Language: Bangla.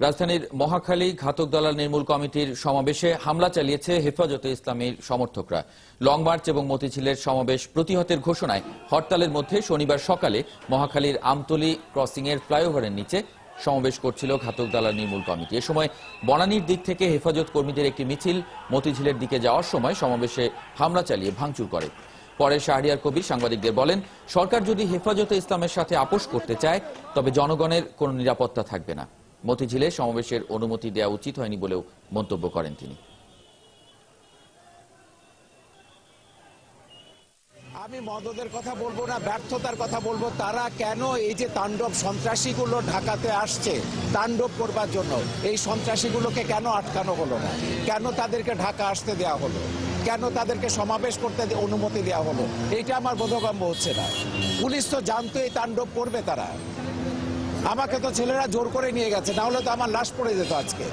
রাজধানীর মহাখালী ঘাতক দলাল নির্মূল কমিটির সমাবেশে হামলা চালিয়েছে হেফাজতে ইসলামীর সমর্থকরা। লং মার্চ এবং মতিঝিলের সমাবেশ প্রতিহতের ঘোষণায় হরতালের মধ্যে শনিবার সকালে মহাখালীর আমতলী ক্রসিংয়ের ফ্লাইওভারের নিচে সমাবেশ করছিল ঘাতক দালাল নির্মূল কমিটি। এ সময় বনানীর দিক থেকে হেফাজত কর্মীদের একটি মিছিল মতিঝিলের দিকে যাওয়ার সময় সমাবেশে হামলা চালিয়ে ভাঙচুর করে। পরে শাহরিয়ার কবির সাংবাদিকদের বলেন, সরকার যদি হেফাজতে ইসলামের সাথে আপোষ করতে চায়, তবে জনগণের কোনো নিরাপত্তা থাকবে না। মতিঝিলে সমাবেশের অনুমতি দেওয়া উচিত হয়নি বলেও মন্তব্য করেন তিনি। আমি মদদের কথা বলব না, ব্যর্থতার কথা বলব। তারা কেন এই যে তাণ্ডব সন্ত্রাসীগুলো ঢাকাতে আসছে, তাণ্ডব করবার জন্য, এই সন্ত্রাসীগুলোকে কেন আটকানো হলো না? কেন তাদেরকে ঢাকা আসতে দেওয়া হলো? কেন তাদেরকে সমাবেশ করতে অনুমতি দেওয়া হলো? এইটা আমার বোধগম্য হচ্ছে না। পুলিশ তো জানতো এই তাণ্ডব করবে তারা। আমাকে তো ছেলেরা জোর করে নিয়ে গেছে, না হলে তো আমার লাশ পড়ে যেত আজকে।